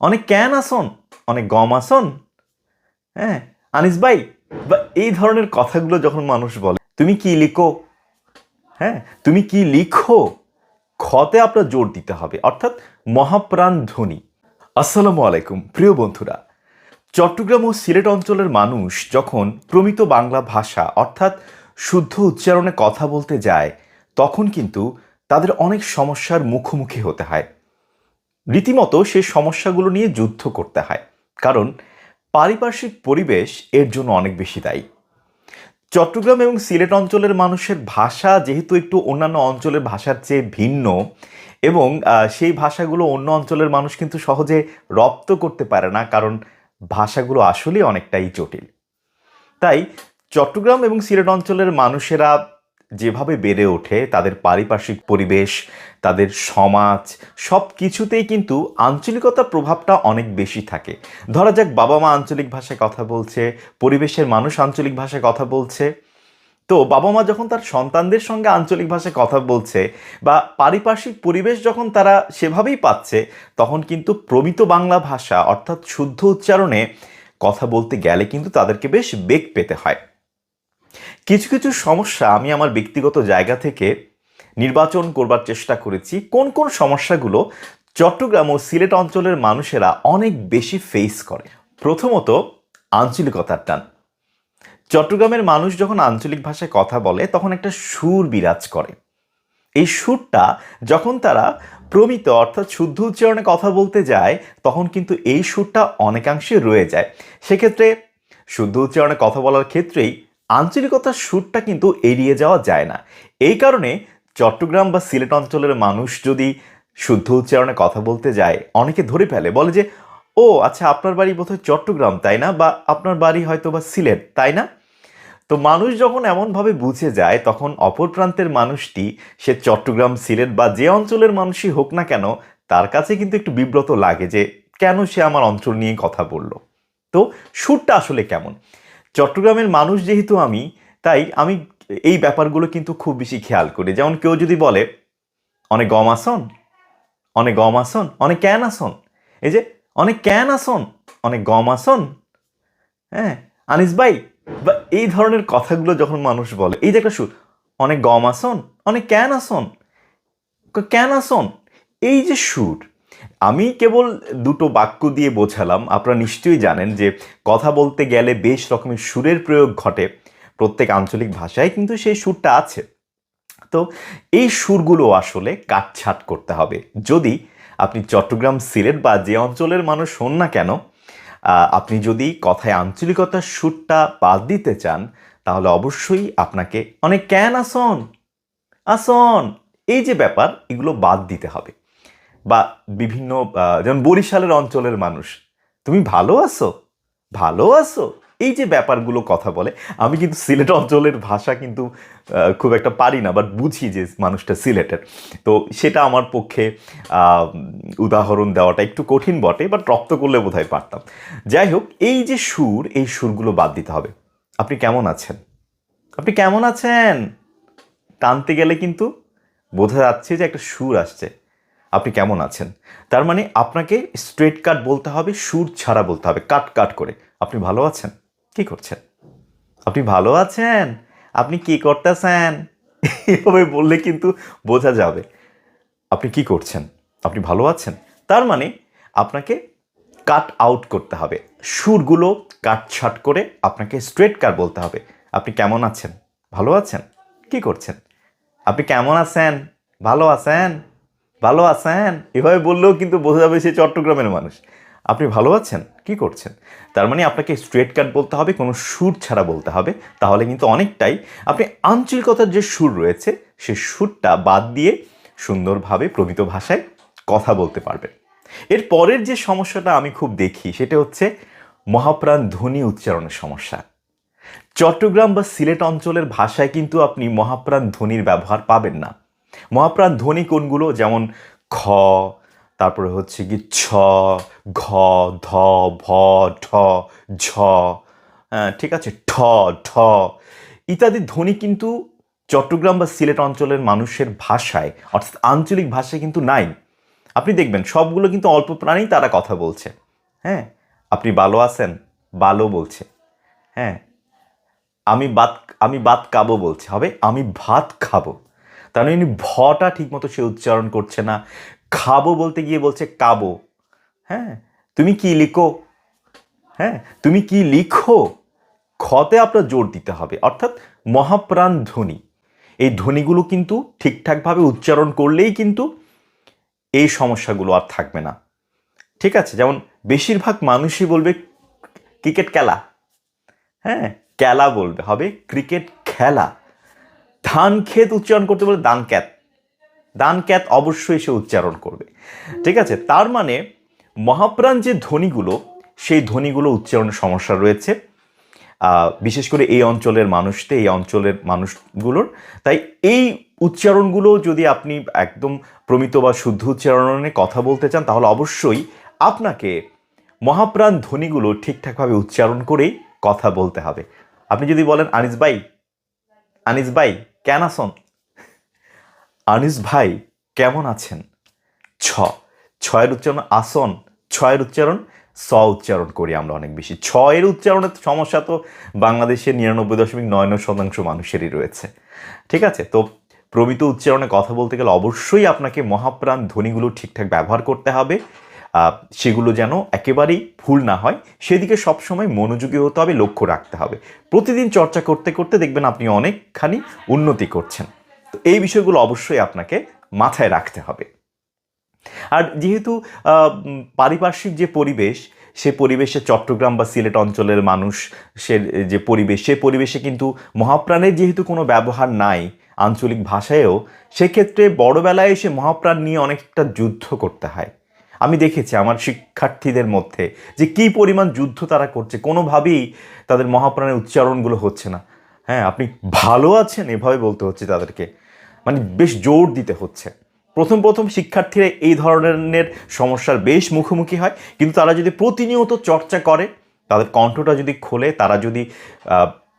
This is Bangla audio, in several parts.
অনেক ক্যান আসন, অনেক গম আসন হ্যাঁ? আনিস ভাই, বা এই ধরনের কথাগুলো যখন মানুষ বলে, তুমি কি লিখো? হ্যাঁ? তুমি কি লিখো? খতে আপনার জোর দিতে হবে, অর্থাৎ মহাপ্রাণ ধ্বনি আসসালামু আলাইকুম, প্রিয় বন্ধুরা। চট্টগ্রাম ও সিলেট অঞ্চলের মানুষ যখন প্রমিত বাংলা ভাষা, অর্থাৎ শুদ্ধ উচ্চারণে কথা বলতে যায়, তখন কিন্তু তাদের অনেক সমস্যার মুখোমুখি হতে হয়। রীতিমতো সে সমস্যাগুলো নিয়ে যুদ্ধ করতে হয়, কারণ পারিপার্শ্বিক পরিবেশ এর জন্য অনেক বেশি দায়ী। চট্টগ্রাম এবং সিলেট অঞ্চলের মানুষের ভাষা যেহেতু একটু অন্যান্য অঞ্চলের ভাষার চেয়ে ভিন্ন এবং সেই ভাষাগুলো অন্য অঞ্চলের মানুষ কিন্তু সহজে রপ্ত করতে পারে না, কারণ ভাষাগুলো আসলেই অনেকটাই জটিল। তাই চট্টগ্রাম এবং সিলেট অঞ্চলের মানুষেরা যেভাবে বেড়ে ওঠে, তাদের পারিপার্শ্বিক পরিবেশ, তাদের সমাজ সব কিছুতেই কিন্তু আঞ্চলিকতার প্রভাবটা অনেক বেশি থাকে। ধরা যাক বাবা মা আঞ্চলিক ভাষায় কথা বলছে, পরিবেশের মানুষ আঞ্চলিক ভাষায় কথা বলছে। তো বাবা মা যখন তার সন্তানদের সঙ্গে আঞ্চলিক ভাষায় কথা বলছে বা পারিপার্শ্বিক পরিবেশ যখন তারা সেভাবেই পাচ্ছে, তখন কিন্তু প্রমিত বাংলা ভাষা অর্থাৎ শুদ্ধ উচ্চারণে কথা বলতে গেলে কিন্তু তাদেরকে বেশ বেগ পেতে হয়। কিছু কিছু সমস্যা আমি আমার ব্যক্তিগত জায়গা থেকে নির্বাচন করবার চেষ্টা করেছি। কোন কোন সমস্যাগুলো চট্টগ্রাম ও সিলেট অঞ্চলের মানুষেরা অনেক বেশি ফেস করে। প্রথমত, আঞ্চলিকতার টান। চট্টগ্রামের মানুষ যখন আঞ্চলিক ভাষায় কথা বলে, তখন একটা সুর বিরাজ করে। এই সুরটা যখন তারা প্রমিত, অর্থাৎ শুদ্ধ উচ্চারণে কথা বলতে যায়, তখন কিন্তু এই সুরটা অনেকাংশে রয়ে যায়। সেক্ষেত্রে শুদ্ধ উচ্চারণে কথা বলার ক্ষেত্রেই আঞ্চলিকতার সুরটা কিন্তু এড়িয়ে যাওয়া যায় না। এই কারণে চট্টগ্রাম বা সিলেট অঞ্চলের মানুষ যদি শুদ্ধ উচ্চারণে কথা বলতে যায়, অনেকে ধরে ফেলে, বলে যে, ও আচ্ছা আপনার বাড়ি বোধহয় চট্টগ্রাম, তাই না? বা আপনার বাড়ি হয়তো বা সিলেট, তাই না? তো মানুষ যখন এমনভাবে বুঝে যায়, তখন অপর প্রান্তের মানুষটি, সে চট্টগ্রাম, সিলেট বা যে অঞ্চলের মানুষই হোক না কেন, তার কাছে কিন্তু একটু বিব্রত লাগে যে, কেন সে আমার অঞ্চল নিয়ে কথা বলল? তো সুরটা আসলে কেমন? চট্টগ্রামের মানুষ যেহেতু আমি, তাই আমি এই ব্যাপারগুলো কিন্তু খুব বেশি খেয়াল করি। যেমন কেউ যদি বলে, অনেক গম আসন, অনেক গম আসন, অনেক ক্যান আসন। এই যে, অনেক ক্যান আসন, অনেক গম আসন? হ্যাঁ আনিস ভাই, বা এই ধরনের কথাগুলো যখন মানুষ বলে, এই যে একটা সুর অনেক গম আসন, অনেক ক্যান আসন ক্যান আসন, এই যে সুর আমি কেবল দুটো বাক্য দিয়ে বোঝালাম। আপনারা নিশ্চয়ই জানেন যে কথা বলতে গেলে বেশ রকমের সুরের প্রয়োগ ঘটে। প্রত্যেক আঞ্চলিক ভাষায় কিন্তু সেই সুরটা আছে। তো এই সুরগুলো আসলে কাটছাট করতে হবে। যদি আপনি চট্টগ্রাম সিলেট বা যে অঞ্চলের মানুষ হন না কেন আপনি যদি কথায় আঞ্চলিকতার সুরটা বাদ দিতে চান, তাহলে অবশ্যই আপনাকে অনেক ক্যান আসন আসন, এই যে ব্যাপার, এগুলো বাদ দিতে হবে। বা বিভিন্ন যেমন বরিশালের অঞ্চলের মানুষ, তুমি ভালো আছো? ভালো আছো? এই যে ব্যাপারগুলো কথা বলে, আমি কিন্তু সিলেট অঞ্চলের ভাষা কিন্তু খুব একটা পারি না বাট বুঝি যে মানুষটা সিলেটের। তো সেটা আমার পক্ষে উদাহরণ দেওয়াটা একটু কঠিন বটে বাট রপ্ত করলে বোধহয় পারতাম। যাই হোক, এই যে সুর, এই সুরগুলো বাদ দিতে হবে। আপনি কেমন আছেন? আপনি কেমন আছেন? টানতে গেলে কিন্তু বোঝা যাচ্ছে যে একটা সুর আসছে। আপনি কেমন আছেন? তার মানে আপনাকে স্ট্রেট কাট বলতে হবে, সুর ছাড়া বলতে হবে কাট কাট করে। আপনি ভালো আছেন? কি করছেন? আপনি ভালো আছেন? আপনি কি করতেছেন? এভাবে বললে কিন্তু বোঝা যাবে। আপনি কি করছেন? আপনি ভালো আছেন? তার মানে আপনাকে কাট আউট করতে হবে। সুরগুলো কাটছাট করে আপনাকে স্ট্রেট কাট বলতে হবে। আপনি কেমন আছেন? ভালো আছেন? কি করছেন? আপনি কেমন আছেন? ভালো আছেন? ভালো আছেন? এভাবে বললেও কিন্তু বোঝা যাবে সে চট্টগ্রামের মানুষ। আপনি ভালো আছেন? কি করছেন? তার মানে আপনাকে স্ট্রেট কাট বলতে হবে, কোনো সুর ছাড়া বলতে হবে। তাহলে কিন্তু অনেকটাই আপনি আঞ্চলিকতার যে সুর রয়েছে, সে সুরটা বাদ দিয়ে সুন্দরভাবে প্রমিত ভাষায় কথা বলতে পারবেন। এর পরের যে সমস্যাটা আমি খুব দেখি, সেটা হচ্ছে মহাপ্রাণ ধ্বনি উচ্চারণের সমস্যা। চট্টগ্রাম বা সিলেট অঞ্চলের ভাষায় কিন্তু আপনি মহাপ্রাণ ধ্বনির ব্যবহার পাবেন না। মহাপ্রাণ ধ্বনি কোনগুলো? যেমন খ তারপরে হচ্ছে কি ছ ঘ ধ ভ ঠ ঝ হ্যাঁ, ঠিক আছে? ঠ ঠ। ইত্যাদি ধ্বনি কিন্তু চট্টগ্রাম বা সিলেট অঞ্চলের মানুষের ভাষায় অর্থাৎ আঞ্চলিক ভাষায় কিন্তু নাই। আপনি দেখবেন সবগুলো কিন্তু অল্প প্রাণী তারা কথা বলছে। হ্যাঁ আপনি ভালো আছেন ভালো বলছে। হ্যাঁ আমি ভাত আমি ভাত খাব বলছে। হবে আমি ভাত খাব। মানে ইনি ভটা ঠিকমতো সে উচ্চারণ করছে না। খাব বলতে গিয়ে বলছে কাবো। হ্যাঁ? তুমি কি লিখো? হ্যাঁ? তুমি কি লিখো? খতে আপনার জোর দিতে হবে। অর্থাৎ মহাপ্রাণ ধ্বনি। এই ধ্বনিগুলো কিন্তু ঠিকঠাকভাবে উচ্চারণ করলেই কিন্তু এই সমস্যাগুলো আর থাকবে না। ঠিক আছে? যেমন বেশিরভাগ মানুষই বলবে ক্রিকেট খেলা। হ্যাঁ? খেলা বলবে। হবে ক্রিকেট খেলা। ধান ক্ষেত উচ্চারণ করতে বলে দান ক্যাত দান ক্যাত অবশ্যই সে উচ্চারণ করবে। ঠিক আছে? তার মানে মহাপ্রাণ যে ধ্বনিগুলো, সেই ধ্বনিগুলো উচ্চারণের সমস্যা রয়েছে। বিশেষ করে এই অঞ্চলের মানুষতে, এই অঞ্চলের মানুষগুলোর। তাই এই উচ্চারণগুলো যদি আপনি একদম প্রমিত বা শুদ্ধ উচ্চারণে কথা বলতে চান, তাহলে অবশ্যই আপনাকে মহাপ্রাণ ধ্বনিগুলো ঠিকঠাকভাবে উচ্চারণ করেই কথা বলতে হবে। আপনি যদি বলেন, আনিস ভাই আনিস ভাই, কেন আসন আনিস ভাই, কেমন আছেন? ছ, ছয়ের উচ্চারণ আসন, ছয়ের উচ্চারণ স উচ্চারণ করি আমরা অনেক বেশি। ছয়ের উচ্চারণের সমস্যা তো বাংলাদেশের নিরানব্বই দশমিক নয় নয় শতাংশ মানুষেরই রয়েছে। ঠিক আছে? তো প্রমিত উচ্চারণে কথা বলতে গেলে অবশ্যই আপনাকে মহাপ্রাণ ধ্বনিগুলো ঠিকঠাক ব্যবহার করতে হবে। সেগুলো যেন একেবারেই ভুল না হয়। সেদিকে সবসময় মনোযোগী হতে হবে, লক্ষ্য রাখতে হবে। প্রতিদিন চর্চা করতে করতে দেখবেন আপনি অনেকখানি উন্নতি করছেন। তো এই বিষয়গুলো অবশ্যই আপনাকে মাথায় রাখতে হবে। আর যেহেতু পারিপার্শ্বিক যে পরিবেশ, সে পরিবেশে চট্টগ্রাম বা সিলেট অঞ্চলের মানুষ সে যে পরিবেশ, সে পরিবেশে কিন্তু মহাপ্রাণের যেহেতু কোনো ব্যবহার নাই আঞ্চলিক ভাষায়ও, সেক্ষেত্রে বড়বেলায় এসে মহাপ্রাণ নিয়ে অনেকটা যুদ্ধ করতে হয়। আমি দেখেছি আমার শিক্ষার্থীদের মধ্যে যে কি পরিমাণ যুদ্ধ তারা করছে। কোনোভাবেই তাদের মহাপ্রাণের উচ্চারণগুলো হচ্ছে না। হ্যাঁ আপনি ভালো আছেন এভাবে বলতে হচ্ছে তাদেরকে। মানে বেশ জোর দিতে হচ্ছে। প্রথম প্রথম শিক্ষার্থীরা এই ধরনের সমস্যার বেশ মুখোমুখি হয়। কিন্তু তারা যদি প্রতিনিয়ত চর্চা করে, তাদের কণ্ঠটা যদি খোলে, তারা যদি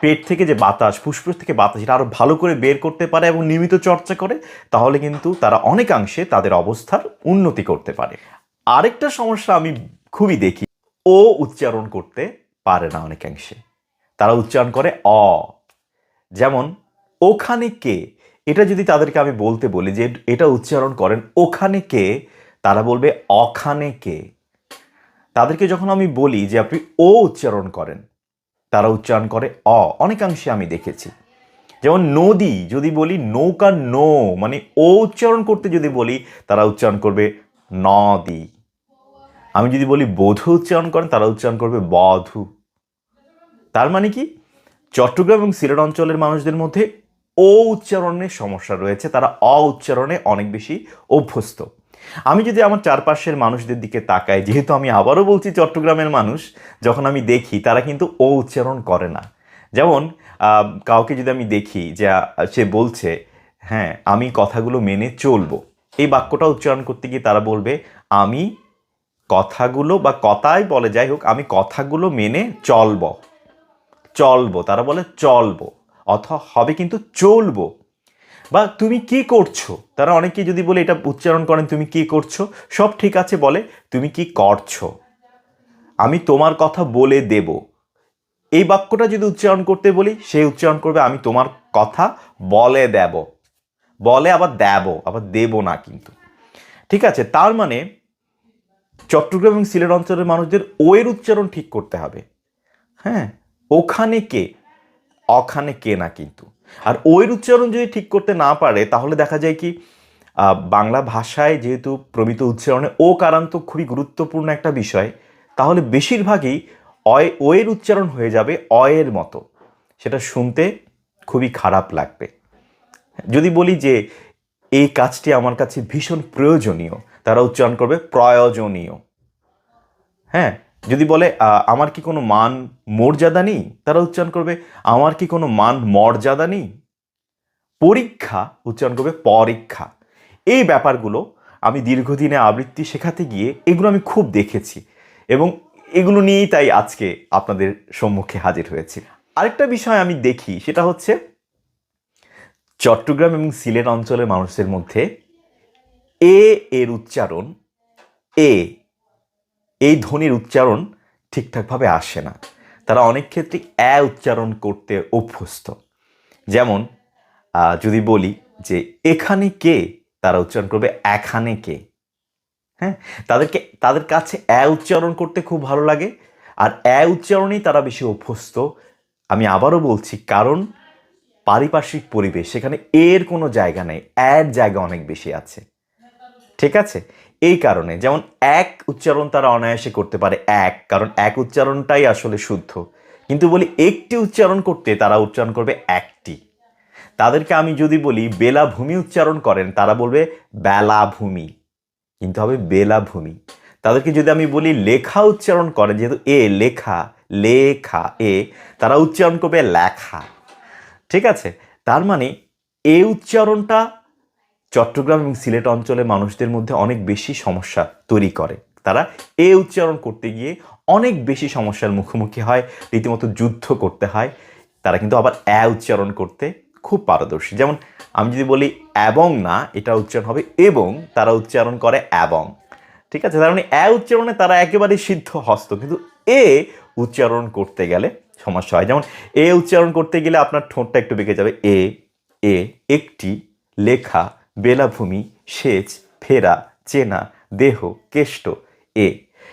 পেট থেকে যে বাতাস, ফুসফুস থেকে বাতাস এটা আরও ভালো করে বের করতে পারে এবং নিয়মিত চর্চা করে, তাহলে কিন্তু তারা অনেকাংশে তাদের অবস্থার উন্নতি করতে পারে। আরেকটা সমস্যা আমি খুবই দেখি। ও উচ্চারণ করতে পারে না অনেকাংশে। তারা উচ্চারণ করে অ। যেমন, ওখানে কে? এটা যদি তাদেরকে আমি বলতে বলি যে এটা উচ্চারণ করেন ওখানে কে, তারা বলবে অখানে কে। তাদেরকে যখন আমি বলি যে আপনি ও উচ্চারণ করেন, তারা উচ্চারণ করে অ। অনেকাংশে আমি দেখেছি। যেমন, নদী, যদি বলি নৌকা নো মানে ও উচ্চারণ করতে যদি বলি, তারা উচ্চারণ করবে নদী। আমি যদি বলি বধূ উচ্চারণ করেন, তারা উচ্চারণ করবে বধূ। তার মানে কি? চট্টগ্রাম এবং সিলেট অঞ্চলের মানুষদের মধ্যে ও উচ্চারণের সমস্যা রয়েছে, তারা অ উচ্চারণে অনেক বেশি অভ্যস্ত। আমি যদি আমার চারপাশের মানুষদের দিকে তাকাই, যেহেতু আমি আবারও বলছি চট্টগ্রামের মানুষ, যখন আমি দেখি তারা কিন্তু ও উচ্চারণ করে না। যেমন কাউকে যদি আমি দেখি, যে সে বলছে হ্যাঁ আমি কথাগুলো মেনে চলবো। এই বাক্যটা উচ্চারণ করতে গিয়ে তারা বলবে, আমি কথাগুলো বা কথাই বলে, যাই হোক, আমি কথাগুলো মেনে চলব। চলবো, তারা বলে চলবো, অথবা হবে কিন্তু চলবো। বা তুমি কি করছ? তারা অনেকে যদি বলে এটা উচ্চারণ করেন, তুমি কি করছ? সব ঠিক আছে, বলে, তুমি কি করছ? আমি তোমার কথা বলে দেব। এই বাক্যটা যদি উচ্চারণ করতে বলি, সে উচ্চারণ করবে, আমি তোমার কথা বলে দেব। বলে আবার দেব আবার দেব না কিন্তু। ঠিক আছে, তার মানে চট্টগ্রাম এবং সিলেট অঞ্চলের মানুষদের ও এর উচ্চারণ ঠিক করতে হবে। হ্যাঁ ওখানে কে, অখানে কে না কিন্তু। আর ওই উচ্চারণ যদি ঠিক করতে না পারে, তাহলে দেখা যায় কি বাংলা ভাষায় যেহেতু প্রমিত উচ্চারণে ও কারান্ত খুবই গুরুত্বপূর্ণ একটা বিষয়, তাহলে বেশিরভাগই অয়, ওয়ের উচ্চারণ হয়ে যাবে অয়ের মতো। সেটা শুনতে খুবই খারাপ লাগবে। যদি বলি যে এই কাজটি আমার কাছে ভীষণ প্রয়োজনীয়, তারা উচ্চারণ করবে প্রয়োজনীয়। হ্যাঁ যদি বলে আমার কি কোনো মান মর্যাদা নেই? তারা উচ্চারণ করবে, আমার কি কোনো মান মর্যাদা নেই? পরীক্ষা, উচ্চারণ করবে পরীক্ষা। এই ব্যাপারগুলো আমি দীর্ঘদিনে আবৃত্তি শেখাতে গিয়ে এগুলো আমি খুব দেখেছি এবং এগুলো নিয়েই তাই আজকে আপনাদের সম্মুখে হাজির হয়েছি। আরেকটা বিষয় আমি দেখি, সেটা হচ্ছে চট্টগ্রাম এবং সিলেট অঞ্চলের মানুষদের মধ্যে এ এর উচ্চারণ, এ, এই ধ্বনির উচ্চারণ ঠিকঠাকভাবে আসে না। তারা অনেক ক্ষেত্রে অ্যা উচ্চারণ করতে অভ্যস্ত। যেমন যদি বলি যে, এখানে কে? তারা উচ্চারণ করবে, এখানে কে? হ্যাঁ? তাদেরকে, তাদের কাছে অ্যা উচ্চারণ করতে খুব ভালো লাগে। আর অ্যা উচ্চারণেই তারা বেশি অভ্যস্ত। আমি আবারও বলছি, কারণ পারিপার্শ্বিক পরিবেশ, সেখানে এর কোনো জায়গা নেই অ্যার জায়গা অনেক বেশি আছে। ঠিক আছে? এই কারণে, যেমন এক উচ্চারণ তারা অনায়াসে করতে পারে, এক, কারণ এক উচ্চারণটাই আসলে শুদ্ধ। কিন্তু বলি একটি উচ্চারণ করতে তারা উচ্চারণ করবে একটি। তাদেরকে আমি যদি বলি বেলা ভূমি উচ্চারণ করেন, তারা বলবে বেলাভূমি কিন্তু হবে বেলাভূমি তাদেরকে যদি আমি বলি লেখা উচ্চারণ করেন, যেহেতু এ লেখা লেখা, এ, তারা উচ্চারণ করবে লেখা। ঠিক আছে? তার মানে এ উচ্চারণটা চট্টগ্রাম এবং সিলেট অঞ্চলের মানুষদের মধ্যে অনেক বেশি সমস্যা তৈরি করে। তারা এ উচ্চারণ করতে গিয়ে অনেক বেশি সমস্যার মুখোমুখি হয়, রীতিমতো যুদ্ধ করতে হয়। তারা কিন্তু আবার অ্যা উচ্চারণ করতে খুব পারদর্শী। যেমন আমি যদি বলি এবং না, এটা উচ্চারণ হবে এবং, তারা উচ্চারণ করে এবং। ঠিক আছে? তার মানে অ্যা উচ্চারণে তারা একেবারে সিদ্ধ হস্ত। কিন্তু এ উচ্চারণ করতে গেলে সমস্যা হয়। যেমন এ উচ্চারণ করতে গেলে আপনার ঠোঁটটা একটু বেঁকে যাবে। এ এ একটি লেখা, বেলাভূমি, সেচ, ফেরা, চেনা, দেহ, কেষ্ট এ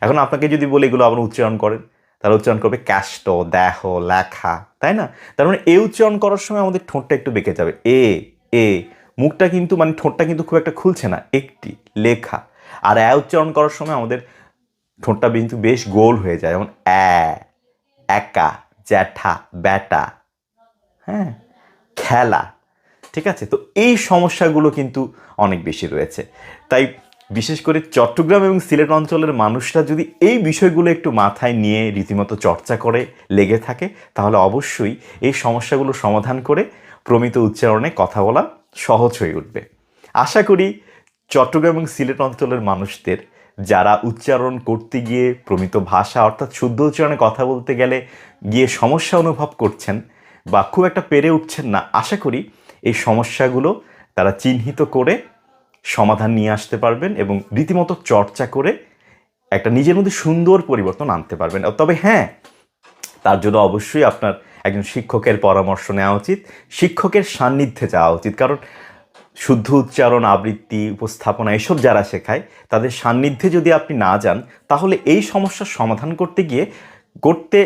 এখন আপনাকে যদি বলে এগুলো আবার উচ্চারণ করেন তারা উচ্চারণ করবে ক্যাষ্ট দেহ, লেখা, তাই না? তার মানে এ উচ্চারণ করার সময় আমাদের ঠোঁটটা একটু বেঁকে যাবে। এ এ মুখটা কিন্তু মানে ঠোঁটটা কিন্তু খুব একটা খুলছে না। একটি লেখা। আর অ্যা উচ্চারণ করার সময় আমাদের ঠোঁটটা কিন্তু বেশ গোল হয়ে যায়। যেমন, অ্যা, একা জ্যাঠা, ব্যাটা হ্যাঁ খেলা, ঠিক আছে? তো এই সমস্যাগুলো কিন্তু অনেক বেশি রয়েছে। তাই বিশেষ করে চট্টগ্রাম এবং সিলেট অঞ্চলের মানুষরা যদি এই বিষয়গুলো একটু মাথায় নিয়ে রীতিমতো চর্চা করে লেগে থাকে, তাহলে অবশ্যই এই সমস্যাগুলো সমাধান করে প্রমিত উচ্চারণে কথা বলা সহজ হয়ে উঠবে। আশা করি চট্টগ্রাম এবং সিলেট অঞ্চলের মানুষদের যারা উচ্চারণ করতে গিয়ে প্রমিত ভাষা অর্থাৎ শুদ্ধ উচ্চারণে কথা বলতে গেলে গিয়ে সমস্যা অনুভব করছেন বা খুব একটা পেরে উঠছেন না, আশা করি এই সমস্যাগুলো তারা চিহ্নিত করে সমাধান নিয়ে আসতে পারবেন এবং রীতিমতো চর্চা করে একটা নিজের মধ্যে সুন্দর পরিবর্তন আনতে পারবেন। তবে হ্যাঁ তার জন্য অবশ্যই আপনার একজন শিক্ষকের পরামর্শ নেওয়া উচিত। শিক্ষকের সান্নিধ্যে যাওয়া উচিত। কারণ শুদ্ধ উচ্চারণ, আবৃত্তি, উপস্থাপনা এসব যারা শেখায়, তাদের সান্নিধ্যে যদি আপনি না যান, তাহলে এই সমস্যার সমাধান করতে গিয়ে, করতে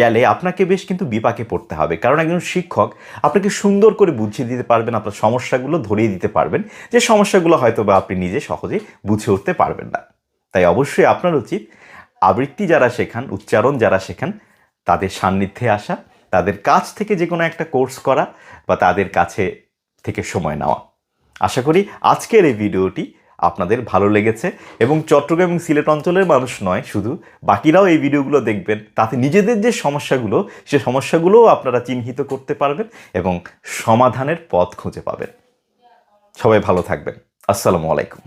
গেলে আপনাকে বেশ কিন্তু বিপাকে পড়তে হবে। কারণ একজন শিক্ষক আপনাকে সুন্দর করে বুঝিয়ে দিতে পারবেন, আপনার সমস্যাগুলো ধরিয়ে দিতে পারবেন, যে সমস্যাগুলো হয়তো বা আপনি নিজে সহজে বুঝে উঠতে পারবেন না। তাই অবশ্যই আপনার উচিত আবৃত্তি যারা শেখান, উচ্চারণ যারা শেখান, তাদের সান্নিধ্যে আসা, তাদের কাছ থেকে যে কোনো একটা কোর্স করা বা তাদের কাছে থেকে সময় নেওয়া। আশা করি আজকের এই ভিডিওটি আপনাদের ভালো লেগেছে এবং চট্টগ্রাম এবং সিলেট অঞ্চলের মানুষ নয়, শুধু বাকিরাও এই ভিডিওগুলো দেখবেন। তাতে নিজেদের যে সমস্যাগুলো, সে সমস্যাগুলোও আপনারা চিহ্নিত করতে পারবেন এবং সমাধানের পথ খুঁজে পাবেন। সবাই ভালো থাকবেন। আসসালামু আলাইকুম।